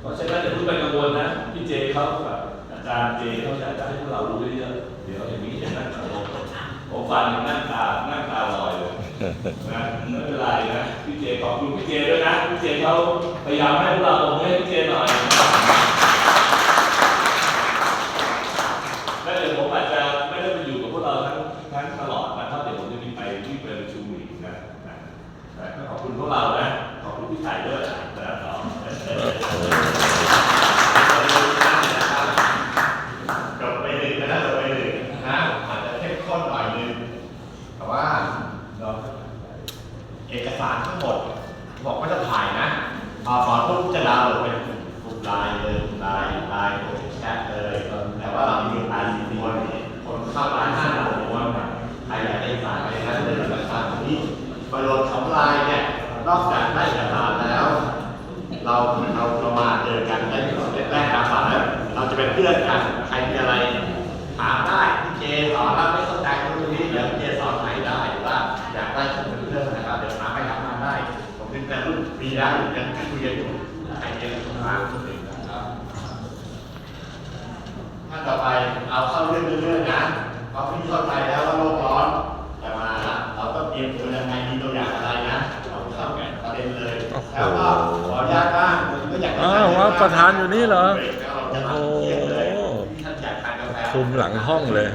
เพราะฉะนั้นอย่าเพิ่งไปกังวลนะพี่เจเขาแบบอาจารย์เจเขาอยากจะให้พวกเรารู้เยอะๆเดี๋ยวอย่างนี้จะนั่งตลกผมฟังอย่างนั่งตานั่งตาลอยเลยนะไม่เป็นไรนะพี่เจขอบคุณพี่เจด้วยนะพี่เจเขาพยายามให้พวกเราผมให้พี่เจหน่อยแล้วเดี๋ยวผมอาจจะไม่ได้ไปอยู่กับพวกเราทั้งทั้งตลอดนะครับเดี๋ยวผมจะมีไปที่ไปประชุมอีกนะนะแต่ก็ขอบคุณพวกเรานะขอบคุณพี่ไก่ด้วยนะต่อ จบไปหนึ่งนะจบไปหนึ่งนะอาจจะเข้มข้นหน่อยนึงแต่ ว่าเราเอกสารทั้งหมด บอกว่าจะถ่ายนะพอสอนปุ๊บจะดาวน์โหลดเป็นกลุ่มไลน์เลยกลุ่มไลน์ไลน์กลุ่มแชทเลย แต่ว่าเรามีการดีดีคนเข้ามาห้าหกคนใครอยากได้สารอะไรนะเรื่องเอกสารตรงนี้ประโยชน์ของไลน์เนี่ยนอกจากได้เอกสารแล้ว เราเราเรามาเจอกันได้แรกการสอนแล้วเราจะเป็นเพื่อนกันใครมีอะไร มีร้านกันคุยกันอยู่ใครเยอะมากเลยนะครับถ้าต่อไปเอาเข้าเรื่องเรื่องนะเพราะพี่เข้าใจแล้วว่าโลกร้อนจะมาเราก็เตรียมตัวยังไงมีตัวอย่างอะไรนะเราเข้าแก่ประเด็นเลยแล้วก็ขออนุญาตบ้างผมก็อยากอ้าวว่าประธานอยู่นี่เหรอโอ้คุมหลังห้องเลย